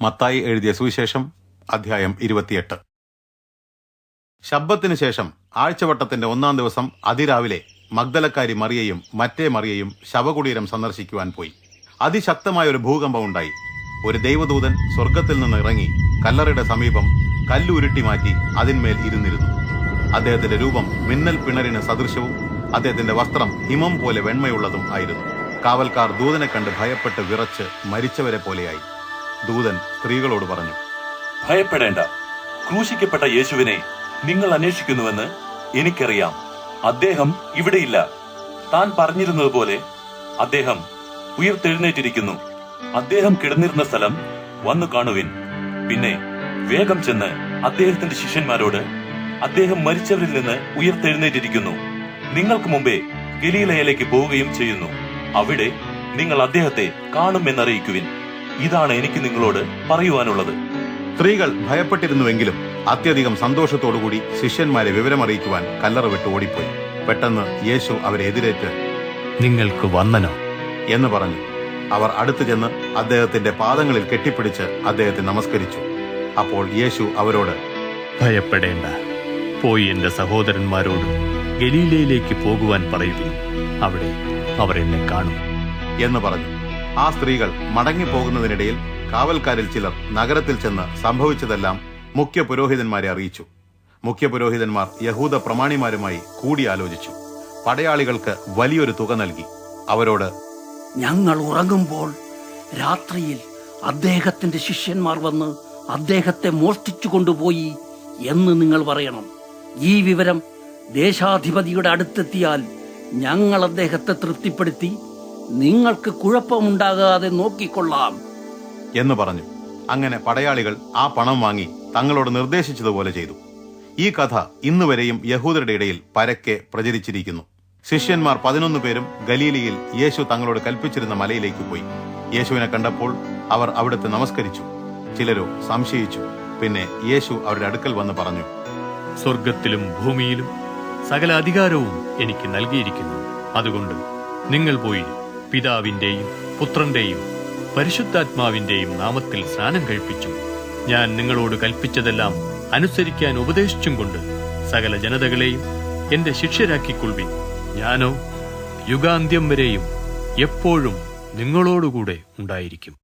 മത്തായി എഴുതിയ സുവിശേഷം അധ്യായം ഇരുപത്തിയെട്ട്. ശബ്ദത്തിനു ശേഷം ആഴ്ചവട്ടത്തിന്റെ ഒന്നാം ദിവസം അതിരാവിലെ മഗ്ദലക്കാരി മറിയയും മറ്റേ മറിയയും ശവകുടീരം സന്ദർശിക്കുവാൻ പോയി. അതിശക്തമായ ഒരു ഭൂകമ്പം ഉണ്ടായി. ഒരു ദൈവദൂതൻ സ്വർഗത്തിൽ നിന്ന് ഇറങ്ങി കല്ലറയുടെ സമീപം കല്ലുരുട്ടി മാറ്റി അതിന്മേൽ ഇരുന്നിരുന്നു. അദ്ദേഹത്തിന്റെ രൂപം മിന്നൽ പിണറിന് സദൃശവും അദ്ദേഹത്തിന്റെ വസ്ത്രം ഹിമം പോലെ വെണ്മയുള്ളതും ആയിരുന്നു. കാവൽക്കാർ ദൂതനെ കണ്ട് ഭയപ്പെട്ട് വിറച്ച് മരിച്ചവരെ പോലെയായി. ദൂതൻ സ്ത്രീകളോട് പറഞ്ഞു ഭയപ്പെടേണ്ട. ക്രൂശിക്കപ്പെട്ട യേശുവിനെ നിങ്ങൾ അന്വേഷിക്കുന്നുവെന്ന് എനിക്കറിയാം. അദ്ദേഹം ഇവിടെയില്ല. താൻ പറഞ്ഞിരുന്നതുപോലെ അദ്ദേഹം ഉയർത്തെഴുന്നേറ്റിരിക്കുന്നു. അദ്ദേഹം കിടന്നിരുന്ന സ്ഥലം വന്നു കാണുവിൻ. പിന്നെ വേഗം ചെന്ന് അദ്ദേഹത്തിന്റെ ശിഷ്യന്മാരോട് അദ്ദേഹം മരിച്ചവരിൽ നിന്ന് ഉയർത്തെഴുന്നേറ്റിരിക്കുന്നു. നിങ്ങൾക്ക് മുമ്പേ ഗലീലയിലേക്ക് പോവുകയും ചെയ്യുന്നു. അവിടെ നിങ്ങൾ അദ്ദേഹത്തെ കാണുമെന്നറിയിക്കുവിൻ ഇതാണ് എനിക്ക് നിങ്ങളോട് പറയുവാനുള്ളത്. സ്ത്രീകൾ ഭയപ്പെട്ടിരുന്നുവെങ്കിലും അത്യധികം സന്തോഷത്തോടുകൂടി ശിഷ്യന്മാരെ വിവരമറിയിക്കുവാൻ കല്ലറ വിട്ട് ഓടിപ്പോയി. പെട്ടെന്ന് യേശു അവരെ എതിരേറ്റ് നിങ്ങൾക്ക് വന്ദനം. എന്ന് പറഞ്ഞു. അവർ അടുത്തു ചെന്ന് അദ്ദേഹത്തിന്റെ പാദങ്ങളിൽ കെട്ടിപ്പിടിച്ച് അദ്ദേഹത്തെ നമസ്കരിച്ചു. അപ്പോൾ യേശു അവരോട് ഭയപ്പെടേണ്ട. പോയി എന്റെ സഹോദരന്മാരോട് ഗലീലയിലേക്ക് പോകുവാൻ പറയുവിൻ. അവിടെ അവർ എന്നെ കാണും. എന്ന് പറഞ്ഞു. ആ സ്ത്രീകൾ മടങ്ങിപ്പോകുന്നതിനിടയിൽ കാവൽക്കാരിൽ ചിലർ നഗരത്തിൽ ചെന്ന് സംഭവിച്ചതെല്ലാം മുഖ്യ പുരോഹിതന്മാരെ അറിയിച്ചു. മുഖ്യ പുരോഹിതന്മാർ യഹൂദ പ്രമാണിമാരുമായി കൂടിയാലോചിച്ചു. പടയാളികൾക്ക് വലിയൊരു തുക നൽകി. അവരോട് ഞങ്ങൾ ഉറങ്ങുമ്പോൾ രാത്രിയിൽ അദ്ദേഹത്തിന്റെ ശിഷ്യന്മാർ വന്ന് അദ്ദേഹത്തെ മോഷ്ടിച്ചു കൊണ്ടുപോയി എന്ന് നിങ്ങൾ പറയണം. ഈ വിവരം ദേശാധിപതിയുടെ അടുത്തെത്തിയാൽ ഞങ്ങൾ അദ്ദേഹത്തെ തൃപ്തിപ്പെടുത്തി നിങ്ങൾക്ക് കുഴപ്പമുണ്ടാകാതെ നോക്കിക്കൊള്ളാം. എന്ന് പറഞ്ഞു. അങ്ങനെ പടയാളികൾ ആ പണം വാങ്ങി തങ്ങളോട് നിർദ്ദേശിച്ചതുപോലെ ചെയ്തു. ഈ കഥ ഇന്നുവരെയും യഹൂദരുടെ ഇടയിൽ പരക്കെ പ്രചരിച്ചിരിക്കുന്നു. ശിഷ്യന്മാർ പതിനൊന്ന് പേരും ഗലീലയിൽ യേശു തങ്ങളോട് കൽപ്പിച്ചിരുന്ന മലയിലേക്ക് പോയി. യേശുവിനെ കണ്ടപ്പോൾ അവർ അവിടുത്തെ നമസ്കരിച്ചു. ചിലരോ സംശയിച്ചു. പിന്നെ യേശു അവരുടെ അടുക്കൽ വന്ന് പറഞ്ഞു സ്വർഗത്തിലും ഭൂമിയിലും സകല അധികാരവും എനിക്ക് നൽകിയിരിക്കുന്നു. അതുകൊണ്ട് നിങ്ങൾ പോയി പിതാവിന്റെയും പുത്രന്റെയും പരിശുദ്ധാത്മാവിന്റെയും നാമത്തിൽ സ്നാനം കഴിപ്പിച്ചു. ഞാൻ നിങ്ങളോട് കൽപ്പിച്ചതെല്ലാം അനുസരിക്കാൻ ഉപദേശിച്ചും കൊണ്ട് സകല ജനതകളെയും എന്റെ ശിഷ്യരാക്കിക്കൊള്ളുവിൻ. ഞാനോ യുഗാന്ത്യം വരെയും എപ്പോഴും നിങ്ങളോടുകൂടെ ഉണ്ടായിരിക്കും.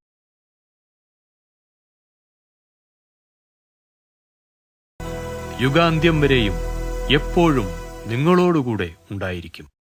യുഗാന്ത്യം വരെയും എപ്പോഴും നിങ്ങളോടുകൂടെ ഉണ്ടായിരിക്കും.